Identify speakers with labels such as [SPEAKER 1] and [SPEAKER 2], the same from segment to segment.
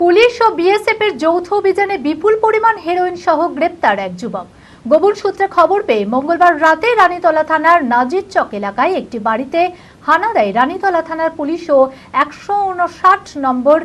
[SPEAKER 1] Police ও BSF এর যৌথ অভিযানে বিপুল পরিমাণ হেরোইন সহ গ্রেপ্তার এক যুবক। গোপন সূত্রে খবর পেয়ে মঙ্গলবার রাতে রানীতলা থানার নাজির চক এলাকায় একটি বাড়িতে হানা দেয় রানীতলা থানার পুলিশ ও একশো উনষাট নম্বর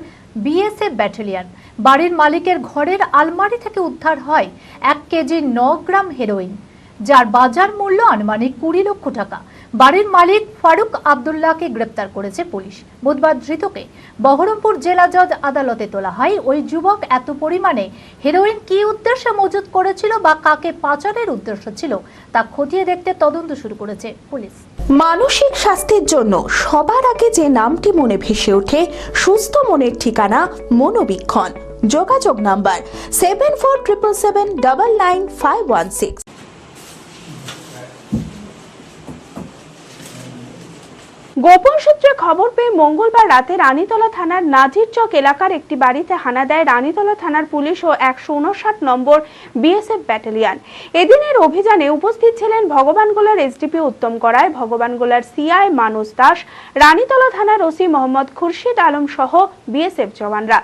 [SPEAKER 1] বিএসএফ ব্যাটালিয়ন। বাড়ির মালিকের ঘরের আলমারি থেকে উদ্ধার হয় এক কেজি ন গ্রাম হেরোইন যার বাজার মূল্য আনুমানিক কুড়ি লক্ষ টাকা। বাড়ির মালিক ফারুক আবদুল্লাহকে গ্রেপ্তার করেছে পুলিশ। বুধবার ধৃতকে বহরমপুর জেলা জজ আদালতে তোলা হয়। ওই যুবক এত পরিমাণে হেরোইন কি উদ্দেশ্যে মজুত করেছিল বা কাকে পাচারের উদ্দেশ্য ছিল তা খতিয়ে দেখতে তদন্ত শুরু করেছে পুলিশ।
[SPEAKER 2] মানসিক স্বাস্থ্যের জন্য সবার আগে যে নামটি মনে ভেসে ওঠে, সুস্থ মনের ঠিকানা মনোবীক্ষণ। যোগাযোগ number seven four triple seven double nine five one six
[SPEAKER 3] গোপন সূত্রে খবর পেয়ে মঙ্গলবার রাতে রানীতলা থানার নাজির চক এলাকার একটি বাড়িতে হানা দেয় রানীতলা থানার পুলিশ ও একশো উনষাট নম্বর বিএসএফ ব্যাটালিয়ন। এদিনের অভিযানে উপস্থিত ছিলেন ভগবানগোলার এসডিপি উত্তম করায় ভগবানগোলার সিআই মানুষ দাস, রানীতলা থানার ওসি মোহাম্মদ খুরশিদ আলম সহ বিএসএফ জওয়ানরা।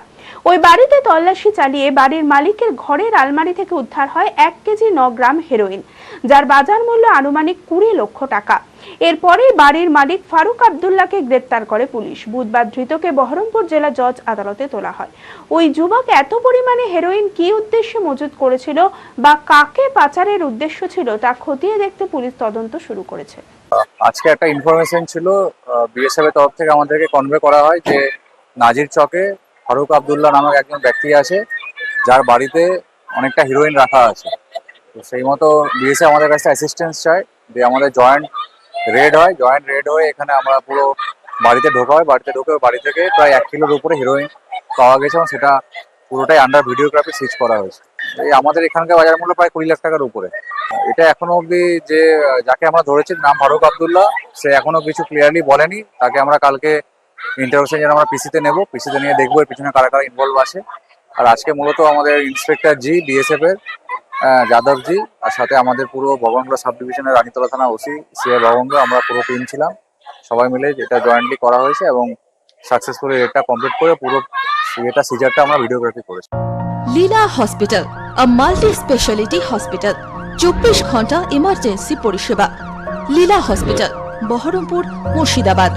[SPEAKER 3] ওই বাড়িতে তল্লাশি চালিয়ে বাড়ির মালিকের ঘরের আলমারি থেকে উদ্ধার হয় এক কেজি ন গ্রাম হেরোইন। যার বাজার মূল্য আনুমানিক কুড়ি লক্ষ টাকা। এরপরেই বাড়ির মালিক ফারুক আবদুল্লাহকে গ্রেপ্তার করে পুলিশ। বুধবার ধৃতকে বহরমপুর জেলা জজ আদালতে তোলা হয়। ওই যুবক এত পরিমাণে হেরোইন কি উদ্দেশ্যে মজুত করেছিল বা কাকে পাচারের উদ্দেশ্য ছিল তা খতিয়ে দেখতে পুলিশ তদন্ত শুরু করেছে।
[SPEAKER 4] আজকে একটা ইনফরমেশন ছিল বিএসএফ এর তরফ থেকে আমাদেরকে কনভে করা হয় যে নাজির চকে ফারুক আবদুল্লাহ নামক একজন ব্যক্তি আছে, যার বাড়িতে অনেকটা হিরোইন রাখা আছে। তো সেই মতো বিএসএফ আমাদের কাছে অ্যাসিস্ট্যান্স চায় যে আমাদের জয়েন্ট রেড হয় জয়েন্ট রেড হয়ে এখানে আমরা পুরো বাড়িতে ঢোকা হয়, বাড়িতে ঢোকে বাড়ি থেকে প্রায় এক কিলোর উপরে হিরোইন পাওয়া গেছে এবং সেটা পুরোটাই আন্ডার ভিডিওগ্রাফি সিজ করা হয়েছে। এই আমাদের এখানকার বাজার মূল্য প্রায় কুড়ি লাখ টাকার উপরে। এটা এখনও অবধি যে, যাকে আমরা ধরেছি, নাম ফারুক আবদুল্লাহ, সে এখনও কিছু ক্লিয়ারলি বলেনি। তাকে আমরা কালকে ইন্টারভিউশন যেন আমরা পিসিতে নেব। পিসিতে নিয়ে দেখব এর পিছনে কারা কারা ইনভলভ আছে। আর আজকে মূলত আমাদের ইন্সপেক্টর জি বিএসএফ এর আহ, যাদব আর সাথে আমাদের পুরো ভবনগুলো সাব ডিভিশনের রানীতলা থানা ওসি সিআই ভবনগুলো আমরা পুরো টিম ছিলাম। সবাই মিলে যেটা জয়েন্টলি করা হয়েছে এবং সাকসেসফুলি রেটটা কমপ্লিট করে পুরো এটা সিজারটা আমরা ভিডিওগ্রাফি করেছি।
[SPEAKER 5] Leela hospital a multi speciality hospital চব্বিশ ঘণ্টা ইমার্জেন্সি পরিষেবা। লীলা হসপিটাল বহরমপুর মুর্শিদাবাদ।